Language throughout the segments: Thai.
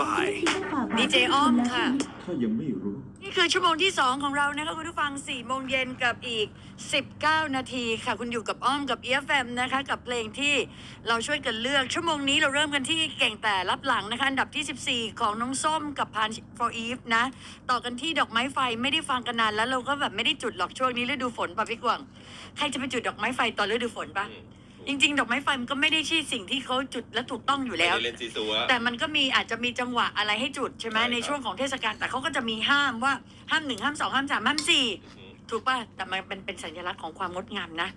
by ดีเจอ้อมค่ะ ถ้ายังไม่รู้ นี่คือชั่วโมงที่ 2 ของเรานะคะคุณผู้ฟัง4โมงเย็นกับอีก 19 นาทีค่ะ คุณอยู่กับอ้อมกับเอียแฟมนะคะ กับเพลงที่เราช่วยกันเลือก ชั่วโมงนี้เราเริ่มกันที่เก่งแต่รับหลังนะคะ อันดับที่ 14 ของน้องส้มกับพาน for eve นะ ต่อกันที่ดอกไม้ไฟไม่ได้ฟังกันนานแล้วเราก็แบบไม่ได้จุดหรอกช่วงนี้ฤดูฝนป่ะพี่กวางใครจะไปจุดดอกไม้ไฟตอนฤดูฝนปะ จริง ๆ ดอกไม้ไฟมันก็ไม่ได้ใช่สิ่งที่เขาจุดและถูกต้องอยู่ไม่แล้วได้เล่นซีซัว แต่มันก็มีอาจจะมีจังหวะอะไรให้จุดใช่ไหมใช่ครับ ในช่วงของเทศกาลแต่เขาก็จะมีห้ามว่าห้ามหนึ่งห้ามสองห้ามสามห้ามสี่ถูกป่ะแต่มันเป็นเป็นสัญลักษณ์ของความงดงามนะ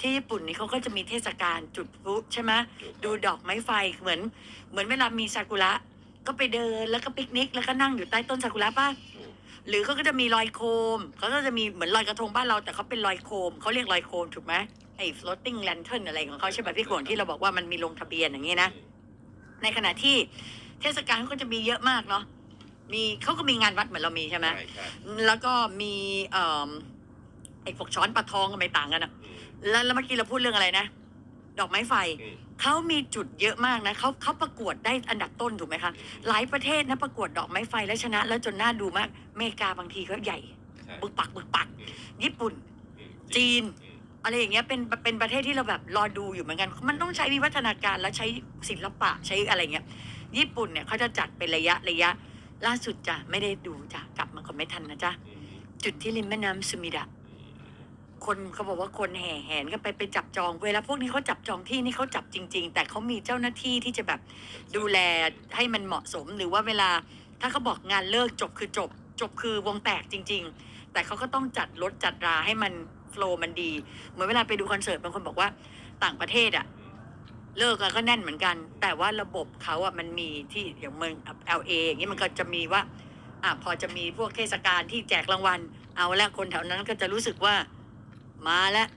ที่ญี่ปุ่นนี่เขาก็จะมีเทศกาลจุดพลุใช่ไหมดูดอกไม้ไฟเหมือน เหมือนเวลามีซากุระก็ไปเดินแล้วก็ปิกนิก แล้วก็นั่งอยู่ใต้ต้นซากุระป่ะหรือเขาก็จะมีลอยโคมเขาก็จะมีเหมือนลอยกระทงบ้านเราแต่เขาเป็นลอยโคมเขาเรียกลอยโคมถูกไหม ไอ้ floating lantern อะไรของเขาใช่ไหมพี่กวงที่เราบอกว่ามันมีลงทะเบียนอย่างนี้นะ ในขณะที่เทศกาลเขาก็จะมีเยอะมากเนาะมีเขาก็มีงานวัดเหมือนเรามีใช่ไหมใช่ใช่แล้วก็มีเอ่อไอ้พวกช้อนปลาทองก็ไม่ต่างกันอะอืมแล้วแล้วเมื่อกี้เราพูดเรื่องอะไรนะ ดอกไม้ไฟอืมเขามีจุดเยอะมากนะเขาเขาประกวดได้อันดับต้นถูกไหมคะ หลายประเทศนะประกวดดอกไม้ไฟแล้วชนะ แล้วจนน่าดูมากอเมริกาบางทีก็ใหญ่ใช่บึกปักบึกปักอืมญี่ปุ่นอืมจีน อะไรอย่างเงี้ยเป็นเป็นประเทศที่เราแบบรอดูอยู่เหมือนกัน มันต้องใช้วิวัฒนาการและใช้ศิลปะใช้อะไรเงี้ย ญี่ปุ่นเนี่ยเขาจะจัดเป็นระยะระยะ ล่าสุดจ้ะไม่ได้ดูจ้ะกลับมาก่อนไม่ทันนะจ๊ะจุดที่ริมแม่น้ำซูมิดะคนเขาบอกว่าคนแห่แหนกันไปไปจับจองเวลาพวกนี้เขาจับจองที่นี่เขาจับจริง ๆ แต่เขามีเจ้าหน้าที่ที่จะแบบดูแลให้มันเหมาะสมหรือว่าเวลาถ้าเขาบอกงานเลิกจบคือจบ จบคือวงแตกจริง ๆ แต่เขาก็ต้องจัดรถจัดราให้มัน โฟล์มันดี เหมือนเวลาไปดูคอนเสิร์ตบางคนบอกว่าต่างประเทศอะเลิกแล้วก็แน่นเหมือนกัน แต่ว่าระบบเขาอะมันมีที่อย่างเมือง LA อย่างนี้มันก็จะมีว่าอะพอจะมีพวกเทศกาลที่แจกรางวัล เอาละคนแถวนั้นก็จะรู้สึกว่ามาแล้ว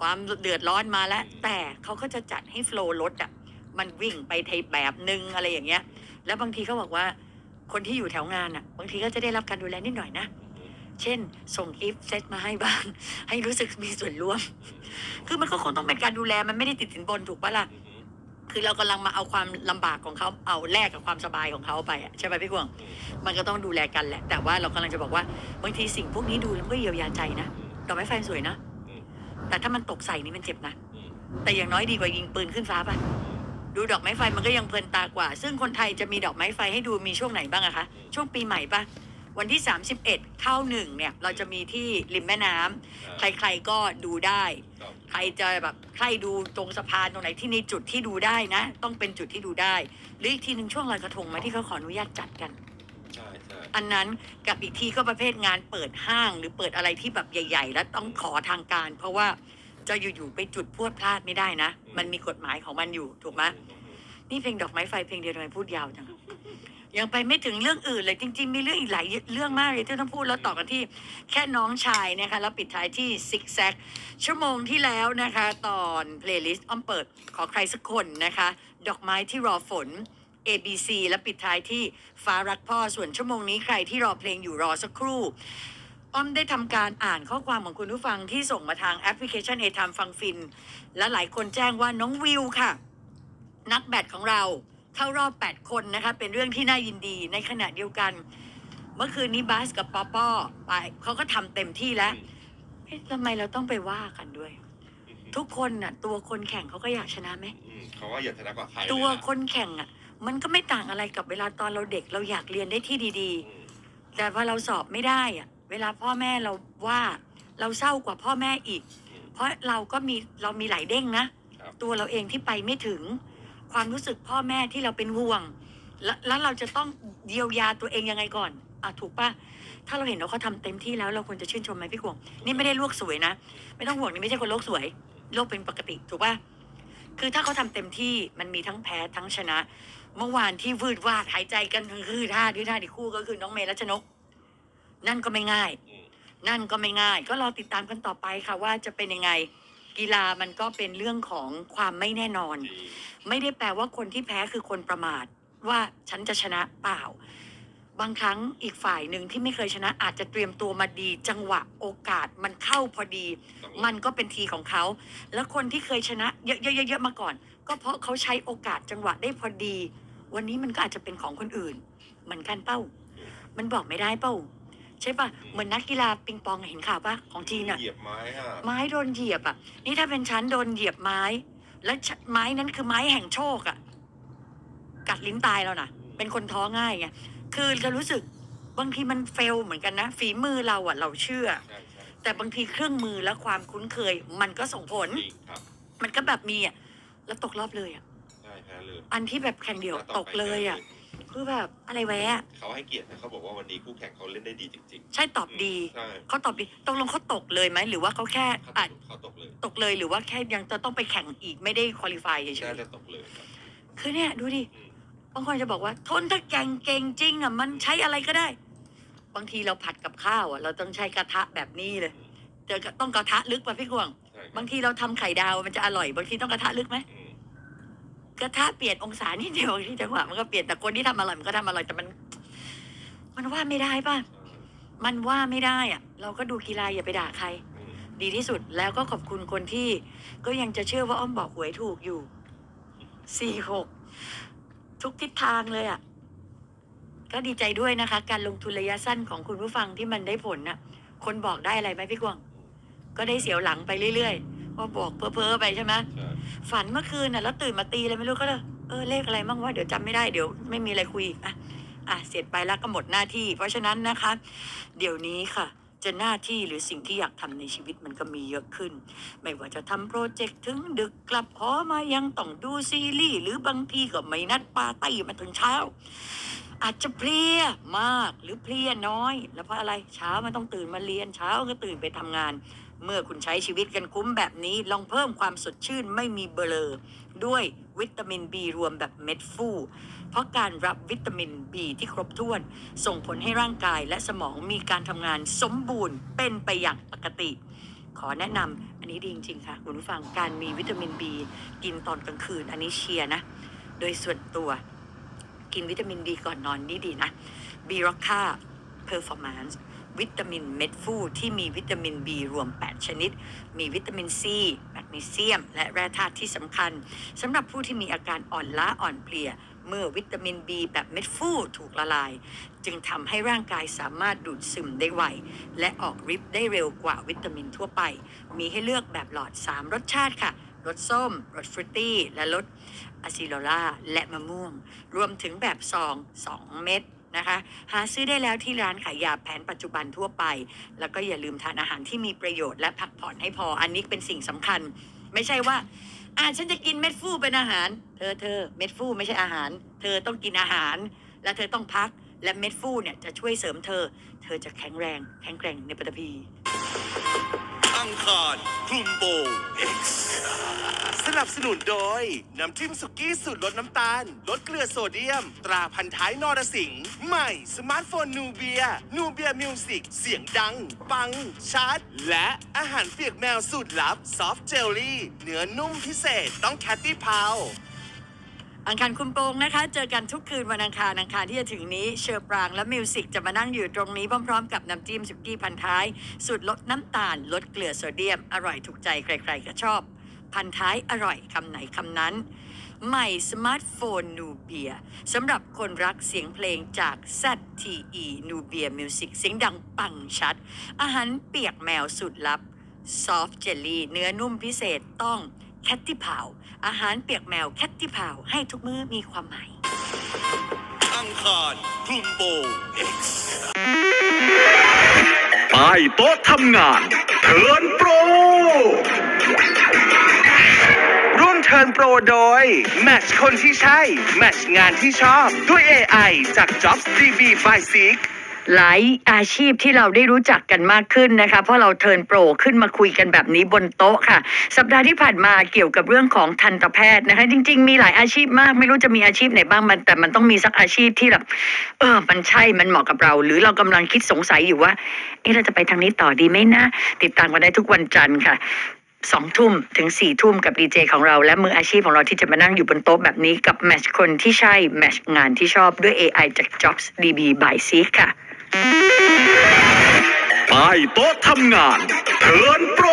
ความเดือดร้อนมาแล้ว แต่เขาก็จะจัดให้โฟล์รถอะมันวิ่งไปในแบบนึงอะไรอย่างเงี้ย แล้วบางทีเขาบอกว่าคนที่อยู่แถวงานอะบางทีก็จะได้รับการดูแลนิดหน่อยนะ เช่น ส่งกิฟต์เซตมาให้บ้าง ให้รู้สึกมีส่วนร่วม คือมันก็คงต้องเป็นการดูแลมันไม่ได้ติดสินบนถูกปะล่ะอืมคือเรากำลังมาเอาความลำบากของเขาเอาแลกกับความสบายของเขาไปอะใช่ไหมพี่กวางมันก็ต้องดูแลกันแหละ แต่ว่าเรากำลังจะบอกว่าบางทีสิ่งพวกนี้ดูแล้วมันก็เยียวยาใจนะดอกไม้ไฟสวยนะ แต่ถ้ามันตกใส่นี่มันเจ็บนะอืมแต่อย่างน้อยดีกว่ายิงปืนขึ้นฟ้าป่ะดูดอกไม้ไฟมันก็ยังเพลินตากว่า ซึ่งคนไทยจะมีดอกไม้ไฟให้ดูมีช่วงไหนบ้างอะคะ ช่วงปีใหม่ป่ะ วันที่ 31 เข้าหนึ่งเนี่ย เราจะมีที่ริมแม่น้ำอ่าใครๆก็ดูได้ ครับใครจะแบบใครดูตรงสะพานตรงไหนที่ในจุดที่ดูได้นะ ต้องเป็นจุดที่ดูได้ หรืออีกทีหนึ่งช่วงลอยกระทงไหมที่เขาขออนุญาตจัดกัน ใช่ใช่อันนั้นกับอีกทีก็ประเภทงานเปิดห้างหรือเปิดอะไรที่แบบใหญ่ ๆ แล้วต้องขอทางการ เพราะว่าจะอยู่ๆไปจุดพรวดพลาดไม่ได้นะ มันมีกฎหมายของมันอยู่ถูกไหมนี่เพลงดอกไม้ไฟเพลงเดียวทำไมพูดยาวจัง ยังไปไม่ถึงเรื่องอื่นเลยจริง ๆ มีเรื่องอีกหลายเรื่องมากเลยที่ต้องพูดแล้วต่อกันที่แค่น้องชายนะคะแล้วปิดท้ายที่ซิกแซกชั่วโมงที่แล้วนะคะ ตอนเพลย์ลิสต์อ้อมเปิดขอใครสักคนนะคะ ดอกไม้ที่รอฝน ABC และปิดท้ายที่ฟ้ารักพ่อส่วนชั่วโมงนี้ใครที่รอเพลงอยู่รอสักครู่อ้อมได้ทำการอ่านข้อความของคุณผู้ฟังที่ส่งมาทางแอปพลิเคชัน a อทามฟังฟิน และหลายคนแจ้งว่าน้องวิวค่ะ นักแบดของเรา เข้ารอบ 8 คนนะคะ เป็นเรื่องที่น่ายินดีในขณะเดียวกัน เมื่อคืนนี้บาสกับปอปอไปเขาก็ทำเต็มที่แล้วเอ๊ะทำไมเราต้องไปว่ากันด้วย ทุกคนน่ะ ตัวคนแข่งเขาก็อยากชนะไหม อืมเขาว่าอยากชนะกว่าใครตัวเลยนะคนแข่งอะ มันก็ไม่ต่างอะไรกับเวลาตอนเราเด็กเราอยากเรียนได้ที่ดีอืมๆ แต่พอเราสอบไม่ได้อะ เวลาพ่อแม่เราว่าเราเศร้ากว่าพ่อแม่อีก อืม เพราะเราก็มีเรามีหลายเด้งนะครับ ตัวเราเองที่ไปไม่ถึง ความรู้สึกพ่อแม่ที่เราเป็นห่วงแล้วแล้วเราจะต้องเยียวยาตัวเองยังไงก่อนอะถูกปะถ้าเราเห็นว่าเขาทำเต็มที่แล้วเราควรจะชื่นชมไหมพี่กวงนี่ไม่ได้ลวกสวยนะ ไม่ต้องห่วงนี่ไม่ใช่คนโลกสวย โลกเป็นปกติถูกปะคือถ้าเขาทำเต็มที่มันมีทั้งแพ้ทั้งชนะ เมื่อวานที่วืดวาดหายใจกันคือท่าที่ท่าที่คู่ก็คือน้องเมย์รัชนก นั่นก็ไม่ง่ายอืมนั่นก็ไม่ง่าย ก็รอติดตามกันต่อไปค่ะว่าจะเป็นยังไง กีฬามันก็เป็นเรื่องของความไม่แน่นอนจริงไม่ได้แปลว่าคนที่แพ้คือคนประมาท ว่าฉันจะชนะเปล่า บางครั้งอีกฝ่ายหนึ่งที่ไม่เคยชนะอาจจะเตรียมตัวมาดี จังหวะโอกาสมันเข้าพอดีต้องมันก็เป็นทีของเขา แล้วคนที่เคยชนะเยอะๆๆๆมาก่อน ก็เพราะเขาใช้โอกาสจังหวะได้พอดี วันนี้มันก็อาจจะเป็นของคนอื่น เหมือนกันเป้า มันบอกไม่ได้เป้า ใช่ปะเหมือนนักกีฬาปิงปองเห็นข่าวปะของจีนอะเหยียบไม้อะไม้โดนเหยียบอะนี่ถ้าเป็นฉันโดนเหยียบไม้ แล้วฉไม้นั้นคือไม้แห่งโชคอะกัดลิ้นตายแล้วนะเป็นคนท้อง่ายไง คือจะรู้สึกบางทีมันเฟลเหมือนกันนะ ฝีมือเราอะเราเชื่อ ใช่ใช่แต่บางทีเครื่องมือและความคุ้นเคย มันก็ส่งผล จริงครับมันก็แบบมีอะแล้วตกรอบเลยอะใช่แพ้เลยอันที่แบบแข่งเดียวแวตกเลยอะแพ้ คือแบบอะไรแวะ เขาให้เกียรตินะเขาบอกว่าวันนี้คู่แข่งเขาเล่นได้ดีจริงใช่ตอบๆดี ใช่เขาตอบดีตกลงเขาตกเลยไหมหรือว่าเขาแค่เขาตอาจกเขาตกเลยตกเลยหรือว่าแค่ยังจะต้องไปแข่งอีกไม่ได้คุริฟายเฉน่ายจะตกเลยครับๆคือเนี่ยดูดิ อืมบางคนจะบอกว่า ทนถ้าแก่งเก่งจริงอะมันใช้อะไรก็ได้ บางทีเราผัดกับข้าวอะ เราต้องใช้กระทะแบบนี้เลยเจอต้องกระทะลึกป่ะพี่กวางใช่ครับบางทีเราทำไข่ดาวมันจะอร่อย บางทีต้องกระทะลึกไหมอืม กระทะเปลี่ยนองศานิดเดียวที่จังหวะมันก็เปลี่ยนแต่คนที่ทำอร่อยมันก็ทำอร่อยแต่มัน มันว่าไม่ได้ป่ะ มันว่าไม่ได้อะเราก็ดูกีฬาอย่าไปด่าใคร ดีที่สุดแล้วก็ขอบคุณคนที่ ก็ยังจะเชื่อว่าอ้อมบอกหวยถูกอยู่สี่หกทุกทิศทางเลยอะ่ะ ก็ดีใจด้วยนะคะ การลงทุนระยะสั้นของคุณผู้ฟังที่มันได้ผลน่ะ คนบอกได้อะไรไหมพี่กวางก็ได้เสียวหลังไปเรื่อยๆ ว่าบอกเพ้อๆไปใช่ไหมใช่ฝันเมื่อคืนน่ะแล้วตื่นมาตีเลยไม่รู้ก็เลยเออเลขอะไรบ้างว่าเดี๋ยวจำไม่ได้เดี๋ยวไม่มีอะไรคุยอีกอะอะเสร็จไปแล้วก็หมดหน้าที่ เพราะฉะนั้นนะคะ เดี๋ยวนี้ค่ะ จะหน้าที่หรือสิ่งที่อยากทำในชีวิตมันก็มีเยอะขึ้น ไม่ว่าจะทำโปรเจกต์ถึงดึกกลับหอมายังต้องดูซีรีส์หรือบางทีก็ไม่นัดปาร์ตี้มาถึงเช้า อาจจะเพลียมากหรือเพลียน้อย แล้วเพราะอะไรเช้ามันต้องตื่นมาเรียนเช้าก็ตื่นไปทำงาน เมื่อคุณใช้ชีวิตกันคุ้มแบบนี้ ลองเพิ่มความสดชื่นไม่มีเบลอ ด้วยวิตามิน B รวมแบบเม็ดฟูเพราะการรับวิตามิน B ที่ครบถ้วน ส่งผลให้ร่างกายและสมองมีการทำงานสมบูรณ์เป็นไปอย่างปกติ ขอแนะนำอันนี้ดีจริงๆค่ะ คุณผู้ฟังการมีวิตามิน B กินตอนกลางคืน อันนี้เชียร์นะ โดยส่วนตัวกินวิตามิน B ก่อนนอนนี่ดีนะ B ร็อกค่า Performance วิตามินเม็ดฟูที่มีวิตามิน B รวม 8 ชนิด มีวิตามินซีแมกนีเซียม และแร่ธาตุที่สำคัญสำหรับผู้ที่มีอาการอ่อนล้าอ่อนเพลีย เมื่อวิตามิน B แบบเม็ดฟูถูกละลาย จึงทำให้ร่างกายสามารถดูดซึมได้ไว และออกฤทธิ์ได้เร็วกว่าวิตามินทั่วไป มีให้เลือกแบบหลอด 3 รสชาติค่ะรสส้ม รสฟรุตตี้ และรสอะซิโลล่า และมะม่วง รวมถึงแบบซอง 2 เม็ด นะคะ หาซื้อได้แล้วที่ร้านขายยาแผนปัจจุบันทั่วไป แล้วก็อย่าลืมทานอาหารที่มีประโยชน์และพักผ่อนให้พอ อันนี้เป็นสิ่งสำคัญ ไม่ใช่ว่าอ่าฉันจะกินเม็ดฟูเป็นอาหาร เธอเธอเม็ดฟูไม่ใช่อาหาร เธอต้องกินอาหาร และเธอต้องพัก และเม็ดฟูเนี่ยจะช่วยเสริมเธอ เธอจะแข็งแรง แข็งแกร่งในปัตภี อังคารคลุมโปง X สนับสนุนโดย น้ำจิ้มสุกี้สูตรลดน้ำตาล ลดเกลือโซเดียม ตราพันท้ายนรสิงห์ใหม่ สมาร์ทโฟนนูเบียนูเบียมิวสิกเสียงดัง ปัง ชัด และอาหารเปียกแมวสูตรลับ ซอฟต์เจลลี่ เนื้อนุ่มพิเศษต้องแคตตี้พาว อังคารคุมโปงนะคะ เจอกันทุกคืนวันอังคารอังคารที่จะถึงนี้เชอร์ปรางและมิวสิกจะมานั่งอยู่ตรงนี้พร้อมๆ กับน้ำจิ้มสุกี้พันท้าย สูตรลดน้ำตาล ลดเกลือโซเดียม อร่อยถูกใจใครๆก็ชอบ พันท้ายอร่อยคำไหนคำนั้น ใหม่สมาร์ทโฟนนูเบียสำหรับคนรักเสียงเพลงจาก ZTE นูเบียมิวสิกเสียงดังปังชัด อาหารเปียกแมวสุดลับซอฟต์เจลลี่เนื้อนุ่มพิเศษต้อง แคตติพาวอาหารเปียกแมวแคตติพาวให้ทุกมื้อมีความหมาย อังคารคลุมโปง X ใต้โต๊ะทำงานเทิร์นโปรร่วมเทิร์นโปรโดย แมทช์คนที่ใช่ แมทช์งานที่ชอบด้วย AI จาก Jobs DB by Seek หลายอาชีพที่เราได้รู้จักกันมากขึ้นนะคะ เพราะเราเทิร์นโปรขึ้นมาคุยกันแบบนี้บนโต๊ะค่ะ สัปดาห์ที่ผ่านมาเกี่ยวกับเรื่องของทันตแพทย์นะคะ จริง ๆ มีหลายอาชีพมาก ไม่รู้จะมีอาชีพไหนบ้างมัน แต่มันต้องมีสักอาชีพที่แบบเออมันใช่มันเหมาะกับเรา หรือเรากำลังคิดสงสัยอยู่ว่าเอ๊ะเราจะไปทางนี้ต่อดีไหมนะ ติดตามกันได้ทุกวันจันทร์ค่ะสองทุ่มถึงสี่ทุ่มกับดีเจของเรา และมืออาชีพของเราที่จะมานั่งอยู่บนโต๊ะแบบนี้กับแมชคนที่ใช่แมชงานที่ชอบด้วย AI จาก Jobs DB by Seek ค่ะ ใต้โต๊ะทำงานเทิร์นโปร